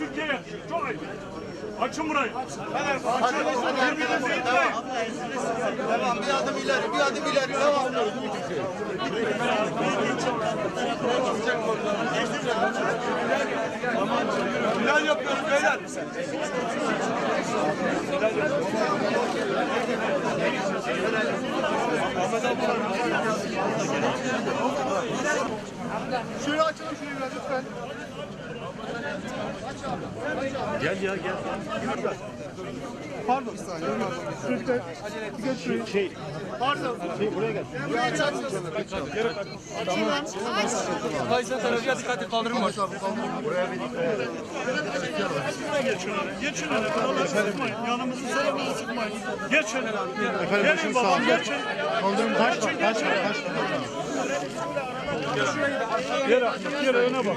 Türkiye'ye. Çok ayıp. Açın burayı. Açın. Birbirinizi itmeyin. Devam bir adım ileri, bir adım ileri. Devam. Final yapıyoruz beyler. Şöyle Pardon. Bir saniye. Lütfen. Bir geç şurayı. Şey. Pardon. Şey buraya gel. Buraya açar mısın? Kayser tarafıya dikkatli kaldırım var. Geç şöyle. Geç şöyle. Vallahi sıkmayın. Yanımızı solumuzu sıkmayın. Geç şöyle. Gelin babam geçin. Kaldırın taş var. Taş var. Taş var. Gel Ahmet. Gel öne bak.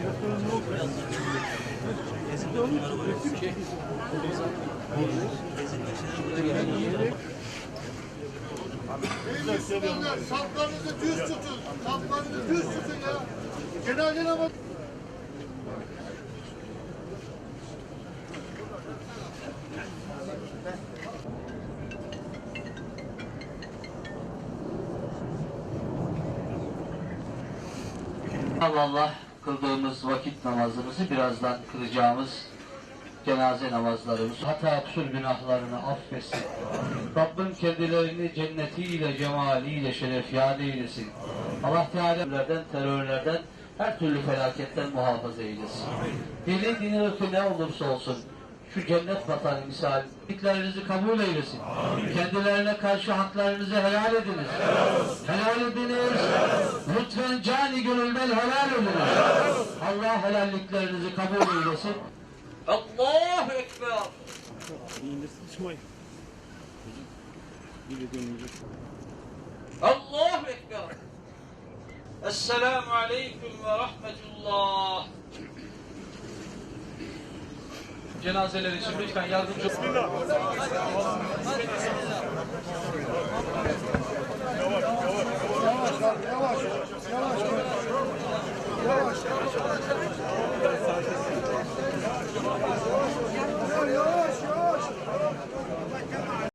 görüyorum. Saplarınızı düz tutun. Saplarınızı düz tutun ya. Cenaze namazı. Allah Allah kıldığımız vakit namazımızı birazdan kılacağımız cenaze namazlarımız hata kusur günahlarını affetsin. Rabbim kendilerini cennetiyle, cemaliyle şerefyâd eylesin. Allah Teala'lerden, terörlerden, her türlü felaketten muhafaza eylesin. Dini dini ne olursa olsun şu cennet vatanı misal dileklerinizi kabul eylesin. Kendilerine karşı haklarınızı helal ediniz. Helal ediniz. Lütfen cani gönülden helal ediniz. Allah helalliklerinizi kabul eylesin. Allahu Ekber. Allahu Ekber. Esselamu Aleyküm ve Rahmetullah cenazeler için lütfen yardımcı Bismillah. Yavaş, yavaş, yavaş, yavaş, yavaş, yavaş.